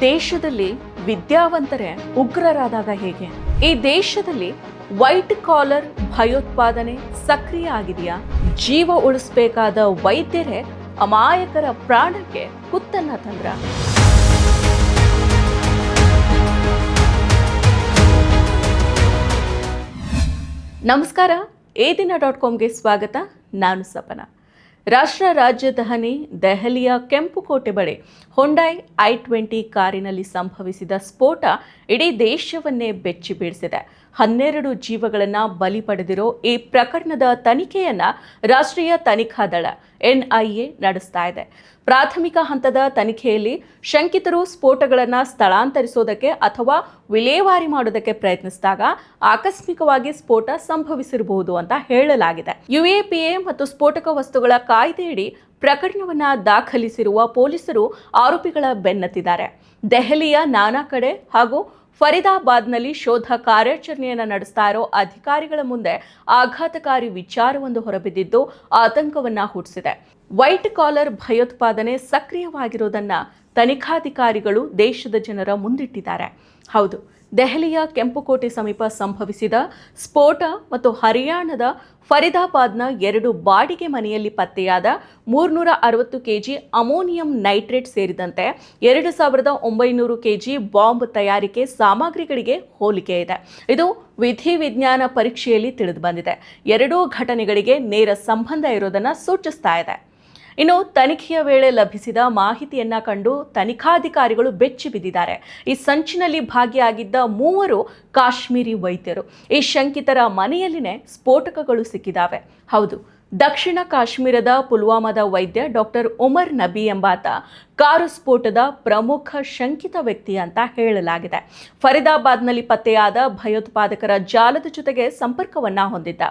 ದೇಶದಲ್ಲಿ ವಿದ್ಯಾವಂತರೇ ಉಗ್ರರಾದಾಗ ಹೇಗೆ? ಈ ದೇಶದಲ್ಲಿ ವೈಟ್ ಕಾಲರ್ ಭಯೋತ್ಪಾದನೆ ಸಕ್ರಿಯ ಆಗಿದೆಯಾ? ಜೀವ ಉಳಿಸಬೇಕಾದ ವೈದ್ಯರೇ ಅಮಾಯಕರ ಪ್ರಾಣಕ್ಕೆ ಕುತ್ತನ್ನ ತಂದ್ರ. ನಮಸ್ಕಾರ ಏದಿನ ದಿನ ಡಾಟ್ ಕಾಮ್ಗೆ ಸ್ವಾಗತ. ನಾನು ಸಪನ. ರಾಷ್ಟ್ರ ರಾಜಧಾನಿ ದೆಹಲಿಯ ಕೆಂಪುಕೋಟೆ ಬಳಿ ಹೊಂಡಾಯ್ ಐ ಟ್ವೆಂಟಿ ಕಾರಿನಲ್ಲಿ ಸಂಭವಿಸಿದ ಸ್ಫೋಟ ಇಡೀ ದೇಶವನ್ನೇ ಬೆಚ್ಚಿ ಬೀಳಿಸಿದೆ ಹನ್ನೆರಡು ಜೀವಗಳನ್ನು ಬಲಿ ಪಡೆದಿರೋ ಈ ಪ್ರಕರಣದ ತನಿಖೆಯನ್ನ ರಾಷ್ಟ್ರೀಯ ತನಿಖಾ ದಳ, ಎನ್ಐಎ ನಡೆಸ್ತಾ ಇದೆ. ಪ್ರಾಥಮಿಕ ಹಂತದ ತನಿಖೆಯಲ್ಲಿ ಶಂಕಿತರು ಸ್ಫೋಟಗಳನ್ನು ಸ್ಥಳಾಂತರಿಸೋದಕ್ಕೆ ಅಥವಾ ವಿಲೇವಾರಿ ಮಾಡೋದಕ್ಕೆ ಪ್ರಯತ್ನಿಸಿದಾಗ ಆಕಸ್ಮಿಕವಾಗಿ ಸ್ಫೋಟ ಸಂಭವಿಸಿರಬಹುದು ಅಂತ ಹೇಳಲಾಗಿದೆ. ಯುಎಪಿಎ ಮತ್ತು ಸ್ಫೋಟಕ ವಸ್ತುಗಳ ಕಾಯ್ದೆಯಡಿ ಪ್ರಕರಣವನ್ನ ದಾಖಲಿಸಿರುವ ಪೊಲೀಸರು ಆರೋಪಿಗಳ ಬೆನ್ನತ್ತಿದ್ದಾರೆ. ದೆಹಲಿಯ ನಾನಾ ಕಡೆ ಹಾಗೂ ಫರೀದಾಬಾದ್ನಲ್ಲಿ ಶೋಧ ಕಾರ್ಯಾಚರಣೆಯನ್ನು ನಡೆಸ್ತಾ ಇರೋ ಅಧಿಕಾರಿಗಳ ಮುಂದೆ ಆಘಾತಕಾರಿ ವಿಚಾರವೊಂದು ಹೊರಬಿದ್ದಿದ್ದು ಆತಂಕವನ್ನ ಹುಟ್ಟಿಸಿದೆ. ವೈಟ್ ಕಾಲರ್ ಭಯೋತ್ಪಾದನೆ ಸಕ್ರಿಯವಾಗಿರೋದನ್ನ ತನಿಖಾಧಿಕಾರಿಗಳು ದೇಶದ ಜನರ ಮುಂದಿಟ್ಟಿದ್ದಾರೆ. ಹೌದು ದೆಹಲಿಯ ಕೆಂಪುಕೋಟೆ ಸಮೀಪ ಸಂಭವಿಸಿದ ಸ್ಫೋಟ ಮತ್ತು ಹರಿಯಾಣದ ಫರಿದಾಬಾದ್ನ ಎರಡು ಬಾಡಿಗೆ ಮನೆಯಲ್ಲಿ ಪತ್ತೆಯಾದ ಮೂರ್ನೂರ ಅರವತ್ತು ಕೆಜಿ ಅಮೋನಿಯಂ ನೈಟ್ರೇಟ್ ಸೇರಿದಂತೆ ಎರಡು ಸಾವಿರದ ಒಂಬೈನೂರು ಕೆಜಿ ಬಾಂಬ್ ತಯಾರಿಕೆ ಸಾಮಗ್ರಿಗಳಿಗೆ ಹೋಲಿಕೆ ಇದೆ. ಇದು ವಿಧಿವಿಜ್ಞಾನ ಪರೀಕ್ಷೆಯಲ್ಲಿ ತಿಳಿದು ಬಂದಿದೆ ಎರಡೂ ಘಟನೆಗಳಿಗೆ ನೇರ ಸಂಬಂಧ ಇರೋದನ್ನು ಸೂಚಿಸ್ತಾ ಇದೆ. ಇನ್ನು ತನಿಖೆಯ ವೇಳೆ ಲಭಿಸಿದ ಮಾಹಿತಿಯನ್ನ ಕಂಡು ತನಿಖಾಧಿಕಾರಿಗಳು ಬೆಚ್ಚಿ ಬಿದ್ದಿದ್ದಾರೆ. ಈ ಸಂಚಿನಲ್ಲಿ ಭಾಗಿಯಾಗಿದ್ದ ಮೂವರು ಕಾಶ್ಮೀರಿ ವೈದ್ಯರು. ಈ ಶಂಕಿತರ ಮನೆಯಲ್ಲಿನೇ ಸ್ಫೋಟಕಗಳು ಸಿಕ್ಕಿದಾವೆ. ಹೌದು, ದಕ್ಷಿಣ ಕಾಶ್ಮೀರದ ಪುಲ್ವಾಮಾದ ವೈದ್ಯ ಡಾಕ್ಟರ್ ಉಮರ್ ನಬಿ ಎಂಬಾತ ಕಾರು ಸ್ಫೋಟದ ಪ್ರಮುಖ ಶಂಕಿತ ವ್ಯಕ್ತಿ ಅಂತ ಹೇಳಲಾಗಿದೆ. ಫರೀದಾಬಾದ್ನಲ್ಲಿ ಪತ್ತೆಯಾದ ಭಯೋತ್ಪಾದಕರ ಜಾಲದ ಜೊತೆಗೆ ಸಂಪರ್ಕವನ್ನ ಹೊಂದಿದ್ದ.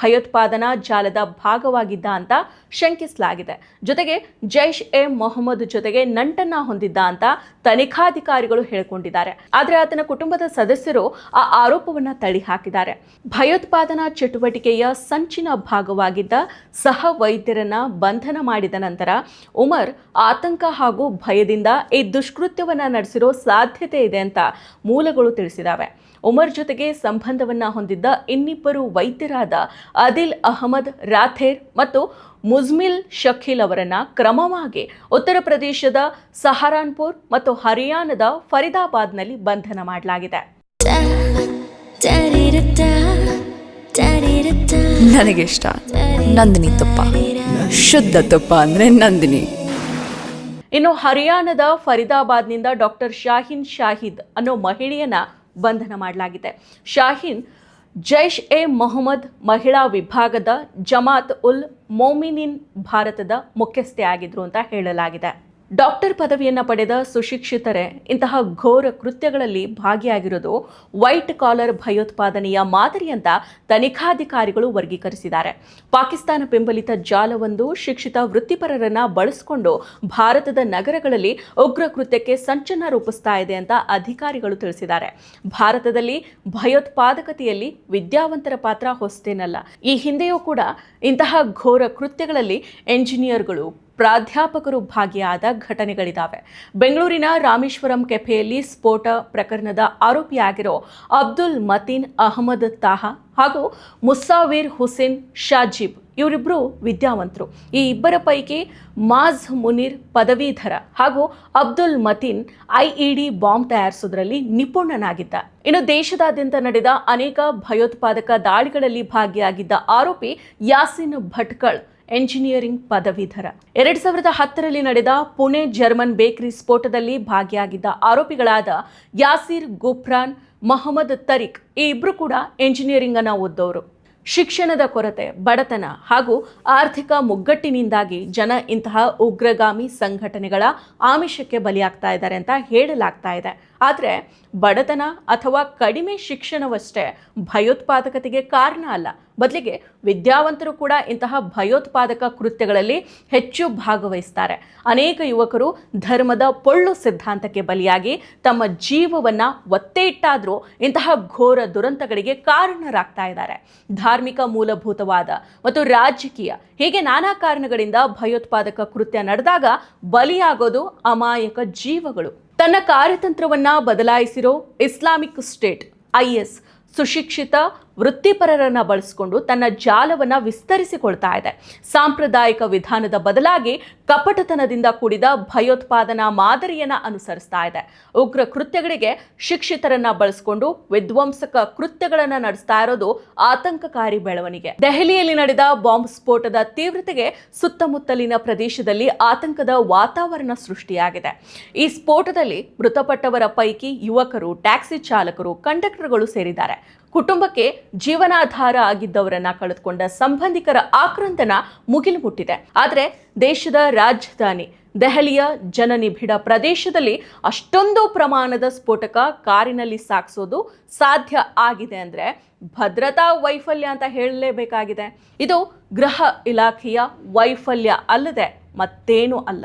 ಭಯೋತ್ಪಾದನಾ ಜಾಲದ ಭಾಗವಾಗಿದ್ದ ಅಂತ ಶಂಕಿಸಲಾಗಿದೆ. ಜೊತೆಗೆ ಜೈಷ್ ಎ ಮೊಹಮ್ಮದ್ ಜೊತೆಗೆ ನಂಟನ್ನ ಹೊಂದಿದ್ದ ಅಂತ ತನಿಖಾಧಿಕಾರಿಗಳು ಹೇಳಿಕೊಂಡಿದ್ದಾರೆ. ಆದರೆ ಆತನ ಕುಟುಂಬದ ಸದಸ್ಯರು ಆ ಆರೋಪವನ್ನ ತಳ್ಳಿ ಹಾಕಿದ್ದಾರೆ ಭಯೋತ್ಪಾದನಾ ಚಟುವಟಿಕೆಯ ಸಂಚಿನ ಭಾಗವಾಗಿದ್ದ ಸಹ ವೈದ್ಯರನ್ನ ಬಂಧನ ಮಾಡಿದ ನಂತರ ಉಮರ್ ಆತಂಕ ಹಾಗೂ ಭಯದಿಂದ ಈ ದುಷ್ಕೃತ್ಯವನ್ನು ನಡೆಸಿರೋ ಸಾಧ್ಯತೆ ಇದೆ ಅಂತ ಮೂಲಗಳು ತಿಳಿಸಿದಾವೆ. ಉಮರ್ ಜೊತೆಗೆ ಸಂಬಂಧವನ್ನು ಹೊಂದಿದ್ದ ಇನ್ನಿಬ್ಬರು ವೈದ್ಯರಾದ ಅದಿಲ್ ಅಹಮದ್, ರಾಥೇರ್ ಮತ್ತು ಮುಜ್ಮಿಲ್ ಶಖೀಲ್ ಅವರನ್ನು ಕ್ರಮವಾಗಿ ಉತ್ತರ ಪ್ರದೇಶದ ಸಹರಾನ್ಪುರ್ ಮತ್ತು ಹರಿಯಾಣದ ಫರಿದಾಬಾದ್ನಲ್ಲಿ ಬಂಧನ ಮಾಡಲಾಗಿದೆ. ನನಗಿಷ್ಟ ನಂದಿನಿ ತುಪ್ಪ. ಶುದ್ಧ ತುಪ್ಪ ಅಂದ್ರೆ ನಂದಿನಿ. ಇನ್ನು ಹರಿಯಾಣದ ಫರಿದಾಬಾದ್ನಿಂದ ಡಾಕ್ಟರ್ ಶಾಹಿನ್ ಶಾಹಿದ್ ಅನ್ನೋ ಮಹಿಳೆಯನ್ನ ಬಂಧನ ಮಾಡಲಾಗಿದೆ. ಶಾಹಿನ್ ಜೈಷ್ ಎ ಮೊಹಮ್ಮದ್ ಮಹಿಳಾ ವಿಭಾಗದ ಜಮಾತ್ ಉಲ್ ಮೊಮಿನಿನ್ ಭಾರತದ ಮುಖ್ಯಸ್ಥೆ ಆಗಿದ್ರು ಅಂತ ಹೇಳಲಾಗಿದೆ. ಡಾಕ್ಟರ್ ಪದವಿಯನ್ನು ಪಡೆದ ಸುಶಿಕ್ಷಿತರೇ, ಇಂತಹ ಘೋರ ಕೃತ್ಯಗಳಲ್ಲಿ ಭಾಗಿಯಾಗಿರೋದು ವೈಟ್ ಕಾಲರ್ ಭಯೋತ್ಪಾದನೆಯ ಮಾದರಿ ಅಂತ ತನಿಖಾಧಿಕಾರಿಗಳು ವರ್ಗೀಕರಿಸಿದ್ದಾರೆ. ಪಾಕಿಸ್ತಾನ ಬೆಂಬಲಿತ ಜಾಲವೊಂದು ಶಿಕ್ಷಿತ ವೃತ್ತಿಪರರನ್ನ ಬಳಸಿಕೊಂಡು ಭಾರತದ ನಗರಗಳಲ್ಲಿ ಉಗ್ರ ಕೃತ್ಯಕ್ಕೆ ಸಂಚನ ರೂಪಿಸ್ತಾ ಇದೆ ಅಂತ ಅಧಿಕಾರಿಗಳು ತಿಳಿಸಿದ್ದಾರೆ. ಭಾರತದಲ್ಲಿ ಭಯೋತ್ಪಾದಕತೆಯಲ್ಲಿ ವಿದ್ಯಾವಂತರ ಪಾತ್ರ ಹೊಸತೇನಲ್ಲ. ಈ ಹಿಂದೆಯೂ ಕೂಡ ಇಂತಹ ಘೋರ ಕೃತ್ಯಗಳಲ್ಲಿ ಎಂಜಿನಿಯರ್ಗಳು ಪ್ರಾಧ್ಯಾಪಕರು ಭಾಗಿಯಾದ ಘಟನೆಗಳಿದ್ದಾವೆ ಬೆಂಗಳೂರಿನ ರಾಮೇಶ್ವರಂ ಕೆಫೆಯಲ್ಲಿ ಸ್ಫೋಟ ಪ್ರಕರಣದ ಆರೋಪಿಯಾಗಿರೋ ಅಬ್ದುಲ್ ಮತೀನ್ ಅಹಮದ್ ತಾಹಾ ಹಾಗೂ ಮುಸ್ಸಾವೀರ್ ಹುಸೇನ್ ಶಾಜೀಬ್ ಇವರಿಬ್ಬರು ವಿದ್ಯಾವಂತರು. ಈ ಇಬ್ಬರ ಪೈಕಿ ಮಾಜ್ ಮುನೀರ್ ಪದವೀಧರ ಹಾಗೂ ಅಬ್ದುಲ್ ಮತೀನ್ ಐಇಡಿ ಬಾಂಬ್ ತಯಾರಿಸೋದ್ರಲ್ಲಿ ನಿಪುಣನಾಗಿದ್ದ. ಇನ್ನು ದೇಶದಾದ್ಯಂತ ನಡೆದ ಅನೇಕ ಭಯೋತ್ಪಾದಕ ದಾಳಿಗಳಲ್ಲಿ ಭಾಗಿಯಾಗಿದ್ದ ಆರೋಪಿ ಯಾಸಿನ್ ಭಟ್ಕಳ್ ಎಂಜಿನಿಯರಿಂಗ್ ಪದವೀಧರ. ಎರಡ್ ಸಾವಿರದ ಹತ್ತರಲ್ಲಿ ನಡೆದ ಪುಣೆ ಜರ್ಮನ್ ಬೇಕರಿ ಸ್ಫೋಟದಲ್ಲಿ ಭಾಗಿಯಾಗಿದ್ದ ಆರೋಪಿಗಳಾದ ಯಾಸಿರ್ ಗುಫ್ರಾನ್ ಮೊಹಮ್ಮದ್ ತರಿಕ್ ಈ ಇಬ್ರು ಕೂಡ ಎಂಜಿನಿಯರಿಂಗ್ ಅನ್ನ ಓದ್ದವರು. ಶಿಕ್ಷಣದ ಕೊರತೆ, ಬಡತನ ಹಾಗೂ ಆರ್ಥಿಕ ಮುಗ್ಗಟ್ಟಿನಿಂದಾಗಿ ಜನ ಇಂತಹ ಉಗ್ರಗಾಮಿ ಸಂಘಟನೆಗಳ ಆಮಿಷಕ್ಕೆ ಬಲಿಯಾಗ್ತಾ ಇದ್ದಾರೆ ಅಂತ ಹೇಳಲಾಗ್ತಾ ಇದೆ. ಆದರೆ ಬಡತನ ಅಥವಾ ಕಡಿಮೆ ಶಿಕ್ಷಣವಷ್ಟೇ ಭಯೋತ್ಪಾದಕತೆಗೆ ಕಾರಣ ಅಲ್ಲ. ಬದಲಿಗೆ ವಿದ್ಯಾವಂತರು ಕೂಡ ಇಂತಹ ಭಯೋತ್ಪಾದಕ ಕೃತ್ಯಗಳಲ್ಲಿ ಹೆಚ್ಚು ಭಾಗವಹಿಸ್ತಾರೆ. ಅನೇಕ ಯುವಕರು ಧರ್ಮದ ಪೊಳ್ಳು ಸಿದ್ಧಾಂತಕ್ಕೆ ಬಲಿಯಾಗಿ ತಮ್ಮ ಜೀವವನ್ನು ಒತ್ತೆ ಇಟ್ಟಾದರೂ ಇಂತಹ ಘೋರ ದುರಂತಗಳಿಗೆ ಕಾರಣರಾಗ್ತಾ ಇದ್ದಾರೆ. ಧಾರ್ಮಿಕ ಮೂಲಭೂತವಾದ ಮತ್ತು ರಾಜಕೀಯ ಹೀಗೆ ನಾನಾ ಕಾರಣಗಳಿಂದ ಭಯೋತ್ಪಾದಕ ಕೃತ್ಯ ನಡೆದಾಗ ಬಲಿಯಾಗೋದು ಅಮಾಯಕ ಜೀವಗಳು. ತನ್ನ ಕಾರ್ಯತಂತ್ರವನ್ನ ಬದಲಾಯಿಸಿರೋ ಇಸ್ಲಾಮಿಕ್ ಸ್ಟೇಟ್, ಐಎಸ್, ಸುಶಿಕ್ಷಿತ ವೃತ್ತಿಪರರನ್ನ ಬಳಸಿಕೊಂಡು ತನ್ನ ಜಾಲವನ್ನ ವಿಸ್ತರಿಸಿಕೊಳ್ತಾ ಇದೆ. ಸಾಂಪ್ರದಾಯಿಕ ವಿಧಾನದ ಬದಲಾಗಿ ಕಪಟತನದಿಂದ ಕೂಡಿದ ಭಯೋತ್ಪಾದನಾ ಮಾದರಿಯನ್ನ ಅನುಸರಿಸ್ತಾ ಇದೆ. ಉಗ್ರ ಕೃತ್ಯಗಳಿಗೆ ಶಿಕ್ಷಿತರನ್ನ ಬಳಸಿಕೊಂಡು ವಿಧ್ವಂಸಕ ಕೃತ್ಯಗಳನ್ನ ನಡೆಸ್ತಾ ಇರೋದು ಆತಂಕಕಾರಿ ಬೆಳವಣಿಗೆ. ದೆಹಲಿಯಲ್ಲಿ ನಡೆದ ಬಾಂಬ್ ಸ್ಫೋಟದ ತೀವ್ರತೆಗೆ ಸುತ್ತಮುತ್ತಲಿನ ಪ್ರದೇಶದಲ್ಲಿ ಆತಂಕದ ವಾತಾವರಣ ಸೃಷ್ಟಿಯಾಗಿದೆ. ಈ ಸ್ಫೋಟದಲ್ಲಿ ಮೃತಪಟ್ಟವರ ಪೈಕಿ ಯುವಕರು, ಟ್ಯಾಕ್ಸಿ ಚಾಲಕರು, ಕಂಡಕ್ಟರ್ಗಳು ಸೇರಿದ್ದಾರೆ. ಕುಟುಂಬಕ್ಕೆ ಜೀವನಾಧಾರ ಆಗಿದ್ದವರನ್ನ ಕಳೆದುಕೊಂಡ ಸಂಬಂಧಿಕರ ಆಕ್ರಂದನ ಮುಗಿಲು ಮುಟ್ಟಿದೆ ಆದರೆ ದೇಶದ ರಾಜಧಾನಿ ದೆಹಲಿಯ ಜನನಿಬಿಡ ಪ್ರದೇಶದಲ್ಲಿ ಅಷ್ಟೊಂದು ಪ್ರಮಾಣದ ಸ್ಫೋಟಕ ಕಾರಿನಲ್ಲಿ ಸಾಗಿಸೋದು ಸಾಧ್ಯ ಆಗಿದೆ ಅಂದರೆ ಭದ್ರತಾ ವೈಫಲ್ಯ ಅಂತ ಹೇಳಲೇಬೇಕಾಗಿದೆ. ಇದು ಗೃಹ ಇಲಾಖೆಯ ವೈಫಲ್ಯ ಅಲ್ಲದೆ ಮತ್ತೇನೂ ಅಲ್ಲ.